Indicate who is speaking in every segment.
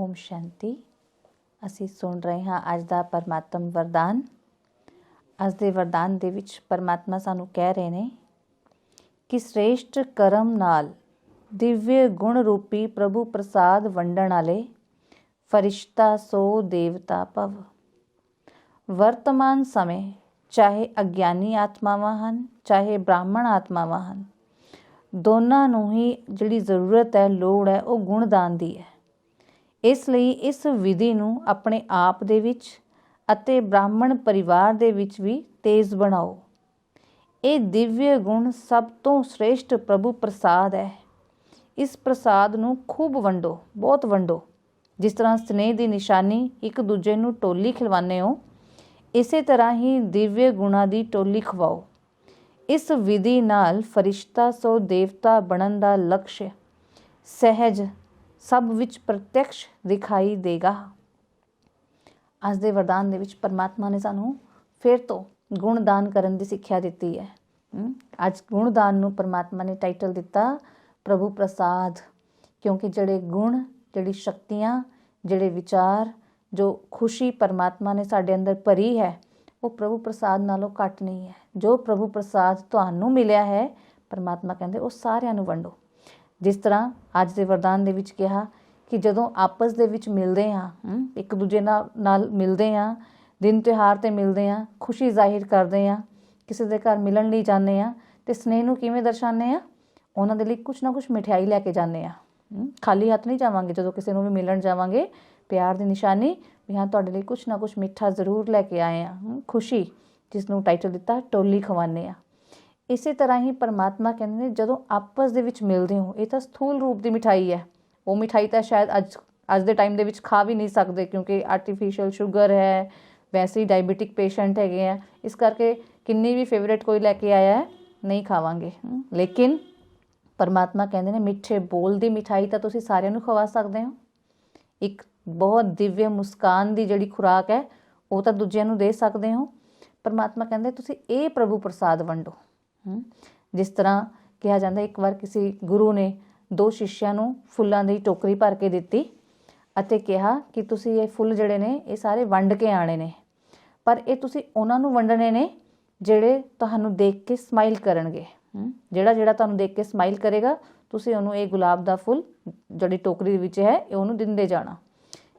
Speaker 1: ਓਮ ਸ਼ਾਂਤੀ। ਅਸੀਂ ਸੁਣ ਰਹੇ ਹਾਂ ਅੱਜ ਦਾ ਪਰਮਾਤਮ ਵਰਦਾਨ। ਅੱਜ ਦੇ ਵਰਦਾਨ ਦੇ ਵਿੱਚ ਪਰਮਾਤਮਾ ਸਾਨੂੰ ਕਹਿ ਰਹੇ ਨੇ ਕਿ ਸ੍ਰੇਸ਼ਟ ਕਰਮ ਨਾਲ ਦਿਵਯ ਗੁਣ ਰੂਪੀ ਪ੍ਰਭੂ ਪ੍ਰਸਾਦ ਵੰਡਣ ਵਾਲੇ ਫਰਿਸ਼ਤਾ ਸੋ ਦੇਵਤਾ ਭਵ। ਵਰਤਮਾਨ ਸਮੇਂ ਚਾਹੇ ਅਗਿਆਨੀ ਆਤਮਾਵਾਂ ਹਨ, ਚਾਹੇ ਬ੍ਰਾਹਮਣ ਆਤਮਾਵਾਂ ਹਨ, ਦੋਨਾਂ ਨੂੰ ਹੀ ਜਿਹੜੀ ਜ਼ਰੂਰਤ ਹੈ, ਲੋੜ ਹੈ, ਉਹ ਗੁਣਦਾਨ ਦੀ ਹੈ। ਇਸ ਲਈ ਇਸ ਵਿਧੀ ਨੂੰ ਆਪਣੇ ਆਪ ਦੇ ਵਿੱਚ ਅਤੇ ਬ੍ਰਾਹਮਣ ਪਰਿਵਾਰ ਦੇ ਵਿੱਚ ਵੀ ਤੇਜ਼ ਬਣਾਓ। ਇਹ ਦਿਵਯ ਗੁਣ ਸਭ ਤੋਂ ਸ੍ਰੇਸ਼ਟ ਪ੍ਰਭੂ ਪ੍ਰਸਾਦ ਹੈ। ਇਸ ਪ੍ਰਸਾਦ ਨੂੰ ਖੂਬ ਵੰਡੋ, ਬਹੁਤ ਵੰਡੋ। ਜਿਸ ਤਰ੍ਹਾਂ ਸਨੇਹ ਦੀ ਨਿਸ਼ਾਨੀ ਇੱਕ ਦੂਜੇ ਨੂੰ ਟੋਲੀ ਖਿਲਵਾਉਂਦੇ ਹੋ, ਇਸੇ ਤਰ੍ਹਾਂ ਹੀ ਦਿਵਯ ਗੁਣਾ ਦੀ ਟੋਲੀ ਖਵਾਓ। ਇਸ ਵਿਧੀ ਨਾਲ ਫਰਿਸ਼ਤਾ ਸੋ ਦੇਵਤਾ ਬਣਨ ਦਾ ਲਕਸ਼ ਸਹਿਜ ਸਭ ਵਿੱਚ ਪ੍ਰਤੱਖ ਦਿਖਾਈ ਦੇਗਾ। ਅੱਜ ਦੇ ਵਰਦਾਨ ਦੇ ਵਿੱਚ ਪਰਮਾਤਮਾ ਨੇ ਸਾਨੂੰ ਫਿਰ ਤੋਂ ਗੁਣ ਦਾਨ ਕਰਨ ਦੀ ਸਿੱਖਿਆ ਦਿੱਤੀ ਹੈ। ਅੱਜ ਗੁਣ ਦਾਨ ਨੂੰ ਪਰਮਾਤਮਾ ਨੇ ਟਾਈਟਲ ਦਿੱਤਾ, ਪ੍ਰਭੂ ਪ੍ਰਸਾਦ। ਕਿਉਂਕਿ ਜਿਹੜੇ ਗੁਣ, ਜਿਹੜੀ ਸ਼ਕਤੀਆਂ, ਜਿਹੜੇ ਵਿਚਾਰ, ਜੋ ਖੁਸ਼ੀ ਪਰਮਾਤਮਾ ਨੇ ਸਾਡੇ ਅੰਦਰ ਭਰੀ ਹੈ, ਉਹ ਪ੍ਰਭੂ ਪ੍ਰਸਾਦ ਨਾਲੋਂ ਘੱਟ ਨਹੀਂ ਹੈ। ਜੋ ਪ੍ਰਭੂ ਪ੍ਰਸਾਦ ਤੁਹਾਨੂੰ ਮਿਲਿਆ ਹੈ, ਪਰਮਾਤਮਾ ਕਹਿੰਦੇ ਉਹ ਸਾਰਿਆਂ ਨੂੰ ਵੰਡੋ। ਜਿਸ ਤਰ੍ਹਾਂ ਅੱਜ ਦੇ ਵਰਦਾਨ ਦੇ ਵਿੱਚ ਕਿਹਾ ਕਿ ਜਦੋਂ ਆਪਸ ਦੇ ਵਿੱਚ ਮਿਲਦੇ ਹਾਂ ਇੱਕ ਦੂਜੇ ਨਾਲ ਨਾਲ ਮਿਲਦੇ ਹਾਂ, ਦਿਨ ਤਿਉਹਾਰ ਤੇ ਮਿਲਦੇ ਹਾਂ, ਖੁਸ਼ੀ ਜ਼ਾਹਿਰ ਕਰਦੇ ਹਾਂ, ਕਿਸੇ ਦੇ ਘਰ ਮਿਲਣ ਲਈ ਜਾਂਦੇ ਹਾਂ, ਤੇ ਸਨੇਹ ਨੂੰ ਕਿਵੇਂ ਦਰਸਾਉਂਦੇ ਆ ਉਹਨਾਂ ਦੇ ਲਈ ਕੁਝ ਨਾ ਕੁਝ ਮਠਿਆਈ ਲੈ ਕੇ ਜਾਂਦੇ ਆ ਖਾਲੀ ਹੱਥ ਨਹੀਂ ਜਾਵਾਂਗੇ, ਜਦੋਂ ਕਿਸੇ ਨੂੰ ਵੀ ਮਿਲਣ ਜਾਵਾਂਗੇ, ਪਿਆਰ ਦੀ ਨਿਸ਼ਾਨੀ ਵੀ ਹਾਂ, ਤੁਹਾਡੇ ਲਈ ਕੁਝ ਨਾ ਕੁਝ ਮਿੱਠਾ ਜ਼ਰੂਰ ਲੈ ਕੇ ਆਏ ਆ ਖੁਸ਼ੀ, ਜਿਸ ਨੂੰ ਟਾਈਟਲ ਦਿੱਤਾ, ਟੋਲੀ ਖਵਾਨੇ ਆ ਇਸੇ ਤਰ੍ਹਾਂ ਹੀ ਪਰਮਾਤਮਾ ਕਹਿੰਦੇ ਨੇ, ਜਦੋਂ ਆਪਸ ਦੇ ਵਿੱਚ ਮਿਲਦੇ ਹੋ, ਇਹ ਤਾਂ ਸਥੂਲ ਰੂਪ ਦੀ ਮਿਠਾਈ ਹੈ। ਉਹ ਮਿਠਾਈ ਤਾਂ ਸ਼ਾਇਦ ਅੱਜ ਅੱਜ ਦੇ ਟਾਈਮ ਦੇ ਵਿੱਚ ਖਾ ਵੀ ਨਹੀਂ ਸਕਦੇ, ਕਿਉਂਕਿ ਆਰਟੀਫੀਸ਼ੀਅਲ ਸ਼ੂਗਰ ਹੈ, ਵੈਸੇ ਹੀ ਡਾਇਬੀਟਿਕ ਪੇਸ਼ੈਂਟ ਹੈਗੇ ਆ। ਇਸ ਕਰਕੇ ਕਿੰਨੀ ਵੀ ਫੇਵਰੇਟ ਕੋਈ ਲੈ ਕੇ ਆਇਆ ਹੈ, ਨਹੀਂ ਖਾਵਾਂਗੇ। ਲੇਕਿਨ ਪਰਮਾਤਮਾ ਕਹਿੰਦੇ ਨੇ, ਮਿੱਠੇ ਬੋਲ ਦੀ ਮਿਠਾਈ ਤਾਂ ਤੁਸੀਂ ਸਾਰਿਆਂ ਨੂੰ ਖਵਾ ਸਕਦੇ ਹੋ। ਇੱਕ ਬਹੁਤ ਦਿਵਯ ਮੁਸਕਾਨ ਦੀ ਜਿਹੜੀ ਖੁਰਾਕ ਹੈ, ਉਹ ਤਾਂ ਦੂਜਿਆਂ ਨੂੰ ਦੇ ਸਕਦੇ ਹੋ। ਪਰਮਾਤਮਾ ਕਹਿੰਦੇ, ਤੁਸੀਂ ਇਹ ਪ੍ਰਭੂ ਪ੍ਰਸਾਦ ਵੰਡੋ। ਜਿਸ ਤਰ੍ਹਾਂ ਕਿਹਾ ਜਾਂਦਾ, ਇੱਕ ਵਾਰ ਕਿਸੇ ਗੁਰੂ ਨੇ ਦੋ ਸ਼ਿਸ਼ਿਆਂ ਨੂੰ ਫੁੱਲਾਂ ਦੀ ਟੋਕਰੀ ਭਰ ਕੇ ਦਿੱਤੀ ਅਤੇ ਕਿਹਾ ਕਿ ਤੁਸੀਂ ਇਹ ਫੁੱਲ ਜਿਹੜੇ ਨੇ, ਇਹ ਸਾਰੇ ਵੰਡ ਕੇ ਆਣੇ ਨੇ। ਪਰ ਇਹ ਤੁਸੀਂ ਉਹਨਾਂ ਨੂੰ ਵੰਡਣੇ ਨੇ ਜਿਹੜੇ ਤੁਹਾਨੂੰ ਦੇਖ ਕੇ ਸਮਾਈਲ ਕਰਨਗੇ। ਜਿਹੜਾ ਜਿਹੜਾ ਤੁਹਾਨੂੰ ਦੇਖ ਕੇ ਸਮਾਈਲ ਕਰੇਗਾ, ਤੁਸੀਂ ਉਹਨੂੰ ਇਹ ਗੁਲਾਬ ਦਾ ਫੁੱਲ ਜਿਹੜੀ ਟੋਕਰੀ ਵਿੱਚ ਹੈ, ਇਹ ਉਹਨੂੰ ਦਿੰਦੇ ਜਾਣਾ।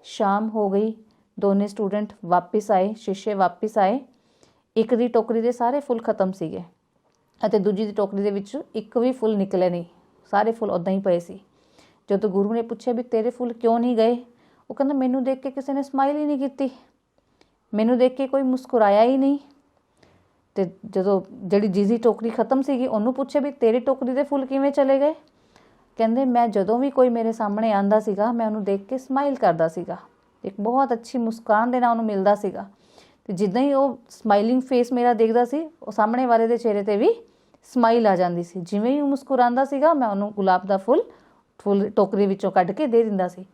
Speaker 1: ਸ਼ਾਮ ਹੋ ਗਈ, ਦੋਨੇ ਸਟੂਡੈਂਟ ਵਾਪਸ ਆਏ, ਸ਼ਿਸ਼ੇ ਵਾਪਸ ਆਏ। ਇੱਕ ਦੀ ਟੋਕਰੀ ਦੇ ਸਾਰੇ ਫੁੱਲ ਖਤਮ ਸੀਗੇ। ਅਤੇ ਦੂਜੀ ਦੀ ਟੋਕਰੀ ਦੇ ਵਿੱਚ ਇੱਕ ਵੀ ਫੁੱਲ ਨਿਕਲੇ ਨਹੀਂ। ਸਾਰੇ ਫੁੱਲ ਉਦਾਂ ਹੀ ਪਏ ਸੀ। ਜਦੋਂ ਗੁਰੂ ਨੇ ਪੁੱਛਿਆ ਵੀ ਤੇਰੇ ਫੁੱਲ ਕਿਉਂ ਨਹੀਂ ਗਏ, ਉਹ ਕਹਿੰਦਾ, ਮੈਨੂੰ ਦੇਖ ਕੇ ਕਿਸੇ ਨੇ ਸਮਾਈਲ ਹੀ ਨਹੀਂ ਕੀਤੀ। ਮੈਨੂੰ ਦੇਖ ਕੇ ਕੋਈ ਮੁਸਕਰਾਇਆ ਹੀ ਨਹੀਂ। ਤੇ ਜਦੋਂ ਜਿਹੜੀ ਜੀਜ਼ੀ ਟੋਕਰੀ ਖਤਮ ਸੀਗੀ, ਉਹਨੂੰ ਪੁੱਛਿਆ ਵੀ ਤੇਰੀ ਟੋਕਰੀ ਦੇ ਫੁੱਲ ਕਿਵੇਂ ਚਲੇ ਗਏ? ਕਹਿੰਦੇ, ਮੈਂ ਜਦੋਂ ਵੀ ਕੋਈ ਮੇਰੇ ਸਾਹਮਣੇ ਆਂਦਾ ਸੀਗਾ, ਮੈਂ ਉਹਨੂੰ ਦੇਖ ਕੇ ਸਮਾਈਲ ਕਰਦਾ ਸੀਗਾ। ਇੱਕ ਬਹੁਤ ਅੱਛੀ ਮੁਸਕਾਨ ਦੇ ਨਾਲ ਉਹਨੂੰ ਮਿਲਦਾ ਸੀਗਾ। ਤੇ ਜਿੱਦਾਂ ਹੀ ਉਹ ਸਮਾਈਲਿੰਗ ਫੇਸ ਮੇਰਾ ਦੇਖਦਾ ਸੀ, ਉਹ ਸਾਹਮਣੇ ਵਾਲੇ ਦੇ ਚਿਹਰੇ ਤੇ ਵੀ ਸਮਾਈਲ ਆ ਜਾਂਦੀ ਸੀ। ਜਿਵੇਂ ਹੀ ਉਹ ਮੁਸਕਰਾਉਂਦਾ ਸੀਗਾ, ਮੈਂ ਉਹਨੂੰ ਗੁਲਾਬ ਦਾ ਫੁੱਲ ਫੁੱਲ ਟੋਕਰੀ ਵਿੱਚੋਂ ਕੱਢ ਕੇ ਦੇ ਦਿੰਦਾ ਸੀ।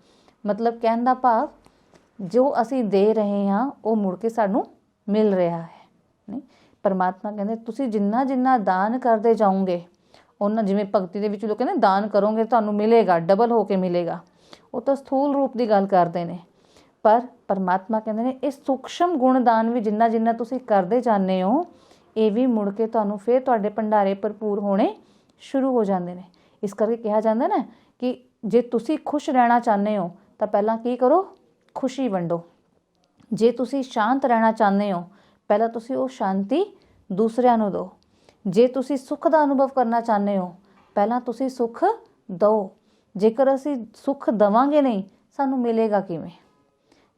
Speaker 1: ਮਤਲਬ ਕਹਿਣ ਦਾ ਭਾਵ, ਜੋ ਅਸੀਂ ਦੇ ਰਹੇ ਹਾਂ, ਉਹ ਮੁੜ ਕੇ ਸਾਨੂੰ ਮਿਲ ਰਿਹਾ ਹੈ। ਨਹੀਂ, ਪਰਮਾਤਮਾ ਕਹਿੰਦੇ, ਤੁਸੀਂ ਜਿੰਨਾ ਜਿੰਨਾ ਦਾਨ ਕਰਦੇ ਜਾਓਗੇ ਉਹਨਾਂ ਜਿਵੇਂ ਭਗਤੀ ਦੇ ਵਿੱਚ ਲੋਕ ਕਹਿੰਦੇ, ਦਾਨ ਕਰੋਗੇ ਤੁਹਾਨੂੰ ਮਿਲੇਗਾ, ਡਬਲ ਹੋ ਕੇ ਮਿਲੇਗਾ। ਉਹ ਤਾਂ ਸਥੂਲ ਰੂਪ ਦੀ ਗੱਲ ਕਰਦੇ ਨੇ। ਪਰ ਪਰਮਾਤਮਾ ਕਹਿੰਦੇ ਨੇ ਇਹ ਸੂਖਸ਼ਮ ਗੁਣਦਾਨ ਵੀ ਜਿੰਨਾ ਜਿੰਨਾ ਤੁਸੀਂ ਕਰਦੇ ਜਾਂਦੇ ਹੋ ਇਹ ਵੀ ਮੁੜ ਕੇ ਤੁਹਾਨੂੰ ਫਿਰ ਤੁਹਾਡੇ ਭੰਡਾਰੇ ਭਰਪੂਰ ਹੋਣੇ ਸ਼ੁਰੂ ਹੋ ਜਾਂਦੇ ਨੇ। ਇਸ ਕਰਕੇ ਕਿਹਾ ਜਾਂਦਾ ਨਾ ਕਿ ਜੇ ਤੁਸੀਂ ਖੁਸ਼ ਰਹਿਣਾ ਚਾਹੁੰਦੇ ਹੋ, ਤਾਂ ਪਹਿਲਾਂ ਕੀ ਕਰੋ? ਖੁਸ਼ੀ ਵੰਡੋ। ਜੇ ਤੁਸੀਂ ਸ਼ਾਂਤ ਰਹਿਣਾ ਚਾਹੁੰਦੇ ਹੋ, ਪਹਿਲਾਂ ਤੁਸੀਂ ਉਹ ਸ਼ਾਂਤੀ ਦੂਸਰਿਆਂ ਨੂੰ ਦਿਓ। ਜੇ ਤੁਸੀਂ ਸੁੱਖ ਦਾ ਅਨੁਭਵ ਕਰਨਾ ਚਾਹੁੰਦੇ ਹੋ, ਪਹਿਲਾਂ ਤੁਸੀਂ ਸੁੱਖ ਦਿਓ। ਜੇਕਰ ਅਸੀਂ ਸੁੱਖ ਦਵਾਂਗੇ ਨਹੀਂ, ਸਾਨੂੰ ਮਿਲੇਗਾ ਕਿਵੇਂ?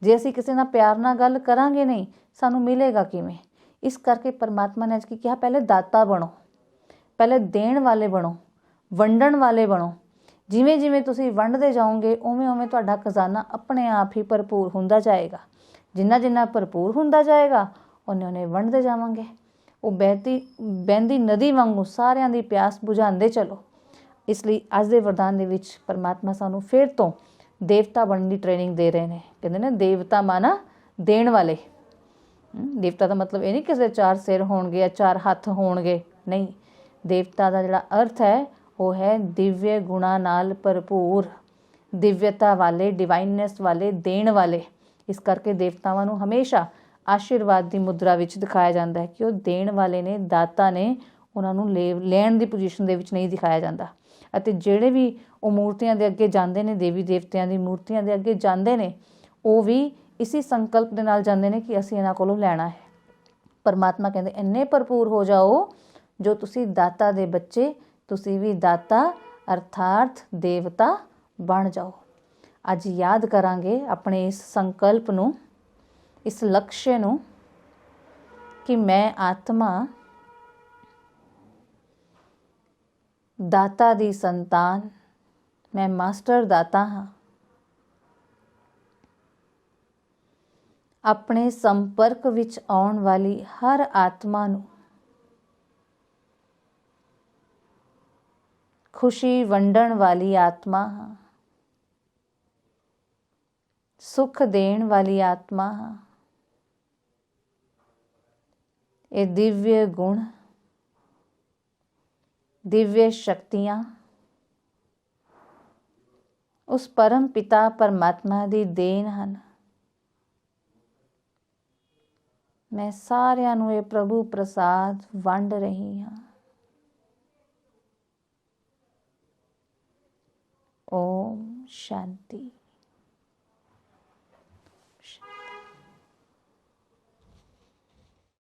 Speaker 1: ਜੇ ਅਸੀਂ ਕਿਸੇ ਨਾਲ ਪਿਆਰ ਨਾਲ ਗੱਲ ਕਰਾਂਗੇ ਨਹੀਂ, ਸਾਨੂੰ ਮਿਲੇਗਾ ਕਿਵੇਂ? ਇਸ ਕਰਕੇ ਪਰਮਾਤਮਾ ਨੇ ਅੱਜ ਕੀ ਕਿਹਾ? ਪਹਿਲੇ ਦਾਤਾ ਬਣੋ। ਪਹਿਲੇ ਦੇਣ ਵਾਲੇ ਬਣੋ। ਵੰਡਣ ਵਾਲੇ ਬਣੋ। ਜਿਵੇਂ ਜਿਵੇਂ ਤੁਸੀਂ ਵੰਡਦੇ ਜਾਓਗੇ, ਉਵੇਂ ਉਵੇਂ ਤੁਹਾਡਾ ਖਜ਼ਾਨਾ ਆਪਣੇ ਆਪ ਹੀ ਭਰਪੂਰ ਹੁੰਦਾ ਜਾਏਗਾ। ਜਿੰਨਾ ਜਿੰਨਾ ਭਰਪੂਰ ਹੁੰਦਾ ਜਾਏਗਾ, ਉਹਨੇ ਉਹਨੇ ਵੰਡਦੇ ਜਾਵਾਂਗੇ। ਉਹ ਬਹਿਤੀ, ਬਹਿੰਦੀ ਨਦੀ ਵਾਂਗੂ ਸਾਰਿਆਂ ਦੀ ਪਿਆਸ ਬੁਝਾਉਂਦੇ ਚਲੋ। ਇਸ ਲਈ ਅੱਜ ਦੇ ਵਰਦਾਨ ਦੇ ਵਿੱਚ ਪਰਮਾਤਮਾ ਸਾਨੂੰ ਫਿਰ ਤੋਂ ਦੇਵਤਾ ਬਣਨ ਦੀ ਟ੍ਰੇਨਿੰਗ ਦੇ ਰਹੇ ਨੇ। ਕਹਿੰਦੇ ਨੇ ਦੇਵਤਾ ਮਾਨਾ ਦੇਣ ਵਾਲੇ। ਦੇਵਤਾ ਦਾ ਮਤਲਬ ਇਹ ਨਹੀਂ ਕਿਸੇ ਚਾਰ ਸਿਰ ਹੋਣਗੇ ਜਾਂ ਚਾਰ ਹੱਥ ਹੋਣਗੇ, ਨਹੀਂ। ਦੇਵਤਾ ਦਾ ਜਿਹੜਾ ਅਰਥ ਹੈ, ਉਹ ਹੈ ਦਿਵਯ ਗੁਣਾ ਨਾਲ ਭਰਪੂਰ, ਦਿਵਯਤਾ ਵਾਲੇ ਡਿਵਾਈਨਨੈਸ ਵਾਲੇ, ਦੇਣ ਵਾਲੇ। ਇਸ ਕਰਕੇ ਦੇਵਤਾਵਾਂ ਨੂੰ ਹਮੇਸ਼ਾ ਆਸ਼ੀਰਵਾਦ ਦੀ ਮੁਦਰਾ ਵਿੱਚ ਦਿਖਾਇਆ ਜਾਂਦਾ ਹੈ ਕਿ ਉਹ ਦੇਣ ਵਾਲੇ ਨੇ, ਦਾਤਾ ਨੇ, ਉਹਨਾਂ ਨੂੰ ਲੈ- ਲੈਣ ਦੀ ਪੋਜੀਸ਼ਨ ਦੇ ਵਿੱਚ ਨਹੀਂ ਦਿਖਾਇਆ ਜਾਂਦਾ। ਅਤੇ ਜਿਹੜੇ ਵੀ ਉਹ ਮੂਰਤੀਆਂ ਦੇ ਅੱਗੇ ਜਾਂਦੇ ਨੇ ਦੇਵੀ ਦੇਵਤਿਆਂ ਦੀ ਮੂਰਤੀਆਂ ਦੇ ਅੱਗੇ ਜਾਂਦੇ ਨੇ, ਉਹ ਵੀ ਇਸੇ ਸੰਕਲਪ ਦੇ ਨਾਲ ਜਾਂਦੇ ਨੇ ਕਿ ਅਸੀਂ ਇਹਨਾਂ ਕੋਲੋਂ ਲੈਣਾ ਹੈ। ਪਰਮਾਤਮਾ ਕਹਿੰਦੇ, ਇੰਨੇ ਭਰਪੂਰ ਹੋ ਜਾਓ ਜੋ ਤੁਸੀਂ ਦਾਤਾ ਦੇ ਬੱਚੇ, ਤੁਸੀਂ ਵੀ ਦਾਤਾ, ਅਰਥਾਰਥ ਦੇਵਤਾ ਬਣ ਜਾਓ। ਅੱਜ ਯਾਦ ਕਰਾਂਗੇ ਆਪਣੇ ਇਸ ਸੰਕਲਪ ਨੂੰ, ਇਸ ਲਕਸ਼ ਨੂੰ ਕਿ ਮੈਂ ਆਤਮਾ ਦਾਤਾ ਦੀ ਸੰਤਾਨ, ਮੈਂ ਮਾਸਟਰ ਦਾਤਾ ਹਾਂ। ਆਪਣੇ ਸੰਪਰਕ ਵਿੱਚ ਆਉਣ ਵਾਲੀ ਹਰ ਆਤਮਾ ਨੂੰ ਖੁਸ਼ੀ ਵੰਡਣ ਵਾਲੀ ਆਤਮਾ ਹਾਂ ਸੁਖ ਦੇਣ ਵਾਲੀ ਆਤਮਾ ਹਾਂ ਇਹ ਦਿਵਯ ਗੁਣ, ਦਿਵਯ ਸ਼ਕਤੀਆਂ, ਉਸ ਪਰਮ ਪਿਤਾ ਪਰਮਾਤਮਾ ਦੀ ਦੇਣ ਹਨ। ਮੈਂ ਸਾਰਿਆਂ ਨੂੰ ਇਹ ਪ੍ਰਭੂ ਪ੍ਰਸਾਦ ਵੰਡ ਰਹੀ ਹਾਂ। ਓਮ ਸ਼ਾਂਤੀ।